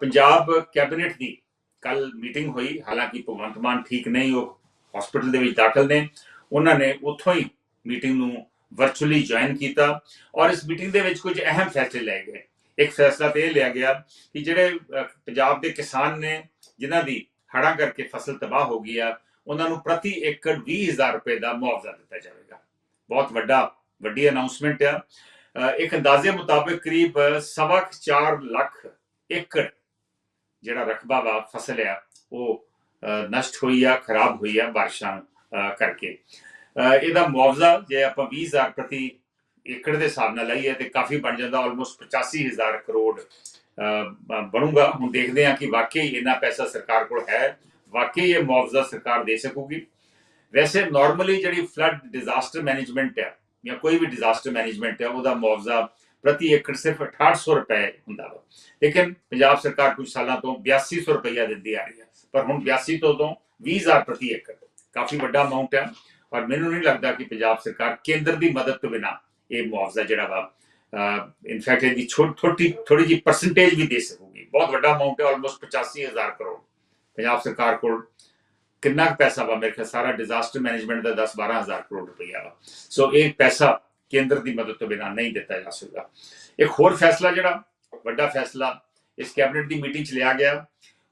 Punjab cabinet ਦੀ ਕੱਲ meeting ਹੋਈ। ਹਾਲਾਂਕਿ ਭਗਵੰਤ ਮਾਨ ਠੀਕ ਨਹੀਂ, ਉਹ ਹਸਪੀਟਲ ਦੇ ਵਿੱਚ ਦਾਖਲ ਨੇ। ਉਹਨਾਂ ਨੇ ਉੱਥੋਂ ਹੀ ਮੀਟਿੰਗ ਨੂੰ ਵਰਚੁਅਲੀ ਜੁਆਇਨ ਕੀਤਾ ਔਰ ਇਸ ਮੀਟਿੰਗ ਦੇ ਵਿੱਚ ਕੁਝ ਅਹਿਮ ਫੈਸਲੇ ਲਏ ਗਏ। ਇੱਕ ਫੈਸਲਾ ਤੇ ਇਹ ਲਿਆ ਗਿਆ ਕਿ ਜਿਹੜੇ ਪੰਜਾਬ ਦੇ ਕਿਸਾਨ ਨੇ, ਜਿਨ੍ਹਾਂ ਦੀ ਹੜ੍ਹਾਂ ਕਰਕੇ ਫਸਲ ਤਬਾਹ ਹੋ ਗਈ ਆ, ਉਹਨਾਂ ਨੂੰ ਪ੍ਰਤੀ ਏਕੜ 20000 ਰੁਪਏ ਦਾ ਮੁਆਵਜ਼ਾ ਦਿੱਤਾ ਜਾਵੇਗਾ। ਬਹੁਤ ਵੱਡਾ, ਵੱਡੀ ਅਨਾਉਂਸਮੈਂਟ ਆ। ਇੱਕ ਅੰਦਾਜ਼ੇ ਮੁਤਾਬਕ ਕਰੀਬ ਸਵਾ ਕੁ ਚਾਰ ਲੱਖ ਏਕੜ ਜਿਹੜਾ ਰਕਬਾ ਵਾ ਫਸਲ ਆ ਉਹ ਨਸ਼ਟ ਹੋਈ ਆ ਖਰਾਬ ਹੋਈ ਆ ਬਾਰਿਸ਼ਾਂ ਕਰਕੇ। ਅ, ਇਹਦਾ ਮੁਆਵਜ਼ਾ ਜੇ ਆਪਾਂ 20000 ਪ੍ਰਤੀ ਏਕੜ ਦੇ ਹਿਸਾਬ ਨਾਲ ਲਈਏ ਤੇ ਕਾਫੀ ਬਣ ਜਾਂਦਾ ਆਲਮੋਸਟ 85000 ਕਰੋੜ ਅ, ਬਣੂਗਾ। ਹੁਣ ਦੇਖਦੇ ਹਾਂ ਕਿ ਵਾਕਈ ਇੰਨਾ ਪੈਸਾ ਸਰਕਾਰ ਕੋਲ ਹੈ ਵਾਕਈ ਇਹ ਮੁਆਵਜ਼ਾ ਸਰਕਾਰ ਦੇ ਸਕੂਗੀ। ਵੈਸੇ ਨਾਰਮਲੀ ਜਿਹੜੀ ਫਲੱਡ ਡਿਜ਼ਾਸਟਰ ਮੈਨੇਜਮੈਂਟ ਹੈ ਜਾਂ ਕੋਈ ਵੀ ਡਿਜ਼ਾਸਟਰ ਮੈਨੇਜਮੈਂਟ ਹੈ ਉਹਦਾ ਮੁਆਵਜ਼ਾ ਪ੍ਰਤੀ ਏਕੜ ਸਿਰਫ 6800 ਰੁਪਏ ਹੁੰਦਾ ਵਾ। ਲੇਕਿਨ ਪੰਜਾਬ ਸਰਕਾਰ ਕੁਝ ਸਾਲਾਂ ਤੋਂ 8200 ਰੁਪਈਆ ਦਿੰਦੀ ਆ ਰਹੀ ਹੈ ਪਰ ਹੁਣ 82 ਤੋਂ ਤੋਂ 20000 ਪ੍ਰਤੀ ਏਕੜ। ਕਾਫੀ ਵੱਡਾ ਅਮਾਉਂਟ ਹੈ ਔਰ ਮੈਨੂੰ ਨਹੀਂ ਲੱਗਦਾ ਕਿ ਪੰਜਾਬ ਸਰਕਾਰ ਕੇਂਦਰ ਦੀ ਮਦਦ ਤੋਂ ਬਿਨਾ ਇਹ ਮੁਆਵਜ਼ਾ ਜਿਹੜਾ ਵਾ ਇਨਫੈਕਟ ਇਹਦੀ ਛੋਟੀ ਥੋੜੀ ਜੀ ਪਰਸੈਂਟੇਜ ਵੀ ਦੇ ਸਕੂਗੀ। ਬਹੁਤ ਵੱਡਾ ਅਮਾਉਂਟ ਹੈ ਆਲਮੋਸਟ 85000 ਕਰੋੜ। ਪੰਜਾਬ ਸਰਕਾਰ ਕੋਲ ਕਿੰਨਾ ਕੁ ਪੈਸਾ ਵਾ? ਮੇਰੇ ਖਿਆਲ ਸਾਰਾ ਡਿਜ਼ਾਸਟਰ ਮੈਨੇਜਮੈਂਟ ਦਾ 10 12000 ਕਰੋੜ ਰੁਪਇਆ ਵਾ। ਸੋ ਇਹ ਪੈਸਾ ਕੇਂਦਰ ਦੀ ਮਦਦ ਤੋਂ ਬਿਨਾ ਨਹੀਂ ਦਿੱਤਾ ਜਾ ਸਕਦਾ। ਇੱਕ ਹੋਰ ਫੈਸਲਾ ਜਿਹੜਾ, ਵੱਡਾ ਫੈਸਲਾ, ਇਸ ਕੈਬਨਿਟ ਦੀ ਮੀਟਿੰਗ 'ਚ ਲਿਆ ਗਿਆ,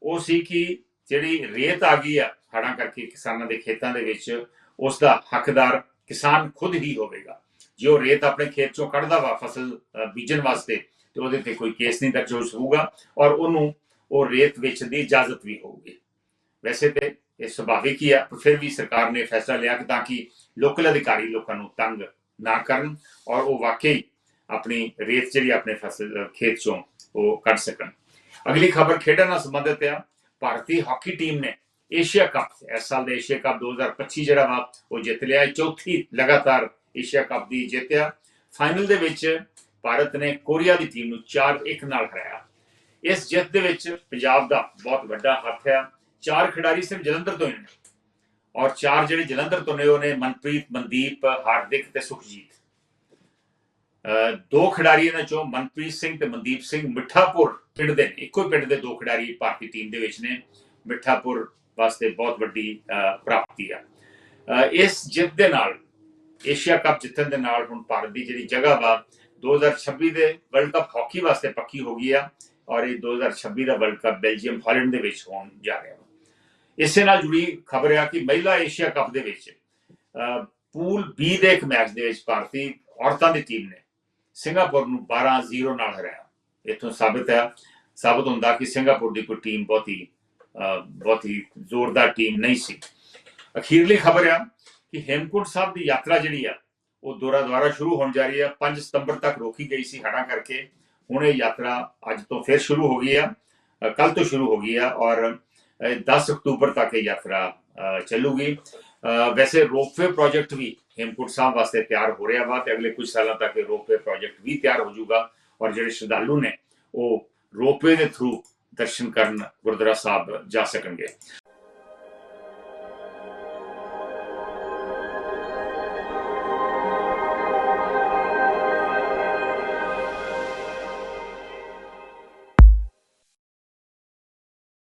ਉਹ ਸੀ ਕਿ ਜਿਹੜੀ ਰੇਤ ਆ ਗਈ ਆ, ਹੜ੍ਹਾਂ ਕਰਕੇ ਕਿਸਾਨਾਂ ਦੇ ਖੇਤਾਂ ਦੇ ਵਿੱਚ ਉਸ ਦਾ ਹੱਕਦਾਰ ਕਿਸਾਨ ਖੁਦ ਹੀ ਹੋਵੇਗਾ। ਜੇ ਉਹ ਰੇਤ ਆਪਣੇ ਖੇਤ ਚੋਂ ਕੱਢਦਾ ਵਾ, ਫਸਲ ਬੀਜਣ ਵਾਸਤੇ, ਤੇ ਉਹਦੇ ਤੇ ਕੋਈ ਕੇਸ ਨਹੀਂ ਦਰਜ ਹੋ ਸਕੂਗਾ, ਔਰ ਉਹਨੂੰ ਉਹ ਰੇਤ ਵੇਚਣ ਦੀ ਇਜਾਜ਼ਤ ਵੀ ਹੋਊਗੀ। ਵੈਸੇ ਤੇ ਇਹ ਸੁਭਾਵਿਕ ਹੀ ਆ, ਪਰ ਫਿਰ ਵੀ ਸਰਕਾਰ ਨੇ ਫੈਸਲਾ ਲਿਆ ਕਿ ਤਾਂ ਕਿ ਲੋਕਲ ਅਧਿਕਾਰੀ ਲੋਕਾਂ ਨੂੰ ਤੰਗ ਨਾ ਕਰਨ ਔਰ ਉਹ ਵਾਕਈ ਆਪਣੀ ਰੇਤ ਜਿਹੜੀ ਆਪਣੇ ਫਸਲ ਖੇਤ ਚੋਂ ਉਹ ਕੱਢ ਸਕਣ। ਅਗਲੀ ਖਬਰ ਖੇਡਾਂ ਨਾਲ ਸੰਬੰਧਿਤ ਆ। ਭਾਰਤੀ ਹਾਕੀ ਟੀਮ ਨੇ ਏਸ਼ੀਆ ਕੱਪ, ਇਸ ਸਾਲ ਦੇ ਏਸ਼ੀਆ ਕੱਪ 2025 ਜਿਹੜਾ ਵਾ, ਉਹ ਜਿੱਤ ਲਿਆ ਚੌਥੀ ਲਗਾਤਾਰ ਏਸ਼ੀਆ ਕੱਪ ਦੀ ਜਿੱਤਿਆ। ਫਾਈਨਲ ਦੇ ਵਿੱਚ ਭਾਰਤ ਨੇ ਕੋਰੀਆ ਦੀ ਟੀਮ ਨੂੰ 4-1 ਨਾਲ ਹਰਾਇਆ। ਇਸ ਜਿੱਤ ਦੇ ਵਿੱਚ ਪੰਜਾਬ ਦਾ ਬਹੁਤ ਵੱਡਾ ਹੱਥ ਹੈ ਚਾਰ ਖਿਡਾਰੀ ਸਿਰਫ ਜਲੰਧਰ ਤੋਂ ਹੀ ਨੇ। ਔਰ ਚਾਰ ਜਿਹੜੇ ਜਲੰਧਰ ਤੋਂ ਨੇ ਉਹ ਨੇ, ਮਨਪ੍ਰੀਤ, ਮਨਦੀਪ, ਹਾਰਦਿਕ ਤੇ ਸੁਖਜੀਤ। ਦੋ ਖਿਡਾਰੀ ਇਹਨਾਂ ਚੋਂ ਮਨਪ੍ਰੀਤ ਸਿੰਘ ਤੇ ਮਨਦੀਪ ਸਿੰਘ ਮਿੱਠਾਪੁਰ ਪਿੰਡ ਦੇ ਨੇ। ਇੱਕੋ ਹੀ ਪਿੰਡ ਦੇ ਦੋ ਖਿਡਾਰੀ ਭਾਰਤੀ ਟੀਮ ਦੇ ਵਿੱਚ ਨੇ। ਮਿੱਠਾਪੁਰ ਵਾਸਤੇ ਬਹੁਤ ਵੱਡੀ ਪ੍ਰਾਪਤੀ ਆ। ਇਸ ਜਿੱਤ ਦੇ ਨਾਲ, ਏਸ਼ੀਆ ਕੱਪ ਜਿੱਤਣ ਦੇ ਨਾਲ ਹੁਣ ਭਾਰਤ ਦੀ ਜਿਹੜੀ ਜਗ੍ਹਾ ਵਾ 2026 ਦੇ ਵਰਲਡ ਕੱਪ ਹਾਕੀ ਵਾਸਤੇ ਪੱਕੀ ਹੋ ਗਈ ਆ। ਔਰ ਇਹ 2026 ਦਾ ਵਰਲਡ ਕੱਪ ਬੈਲਜੀਅਮ ਹਾਲੈਂਡ ਦੇ ਵਿੱਚ ਹੋਣ ਜਾ ਰਿਹਾ ਇਸੇ ਨਾਲ ਜੁੜੀ ਖਬਰ ਆ ਕਿ ਮਹਿਲਾ ਏਸ਼ੀਆ ਕੱਪ ਦੇ ਵਿੱਚ ਪੂਲ ਬੀ ਦੇ ਇੱਕ ਮੈਚ ਦੇ ਵਿੱਚ ਭਾਰਤੀ ਔਰਤਾਂ ਦੀ ਟੀਮ ਨੇ ਸਿੰਗਾਪੁਰ ਨੂੰ 12-0 ਨਾਲ ਹਰਾਇਆ। ਇਥੋਂ ਸਾਬਤ ਹੈ, ਸਾਬਤ ਹੁੰਦਾ ਕਿ ਸਿੰਗਾਪੁਰ ਦੀ ਕੋਈ ਟੀਮ ਬਹੁਤ ਹੀ ਬਹੁਤ ਹੀ ਜ਼ੋਰਦਾਰ ਟੀਮ ਨਹੀਂ ਸੀ। ਅਖੀਰਲੀ ਖਬਰ ਆ ਕਿ ਹੇਮਕੁੰਟ ਸਾਹਿਬ ਦੀ ਯਾਤਰਾ ਜਿਹੜੀ ਆ, ਉਹ ਦੁਰਾ ਦੁਆਰਾ ਸ਼ੁਰੂ ਹੋਣ ਜਾ ਰਹੀ ਆ। 5 ਸਤੰਬਰ ਤੱਕ ਰੋਕੀ ਗਈ ਸੀ ਹੜ੍ਹਾਂ ਕਰਕੇ। ਹੁਣ ਇਹ ਯਾਤਰਾ ਅੱਜ ਤੋਂ ਫਿਰ ਸ਼ੁਰੂ ਹੋ ਗਈ ਆ ਕੱਲ ਤੋਂ ਸ਼ੁਰੂ ਹੋ ਗਈ ਆ ਔਰ 10 ਅਕਤੂਬਰ ਤੱਕ ਇਹ ਯਾਤਰਾ ਅਹ, ਚੱਲੂਗੀ ਅਹ, ਵੈਸੇ ਰੋਪਵੇ ਪ੍ਰੋਜੈਕਟ ਵੀ ਹੇਮਕੁੰਟ ਸਾਹਿਬ ਵਾਸਤੇ ਤਿਆਰ ਹੋ ਰਿਹਾ ਵਾ ਤੇ ਅਗਲੇ ਕੁਝ ਸਾਲਾਂ ਤੱਕ ਇਹ ਰੋਪਵੇ ਪ੍ਰੋਜੈਕਟ ਵੀ ਤਿਆਰ ਹੋ ਜਾਊਗਾ ਔਰ ਜਿਹੜੇ ਸ਼ਰਧਾਲੂ ਨੇ ਉਹ ਰੋਪਵੇ ਦੇ ਥਰੂ ਦਰਸ਼ਨ ਕਰਨ ਗੁਰਦੁਆਰਾ ਸਾਹਿਬ ਜਾ ਸਕਣਗੇ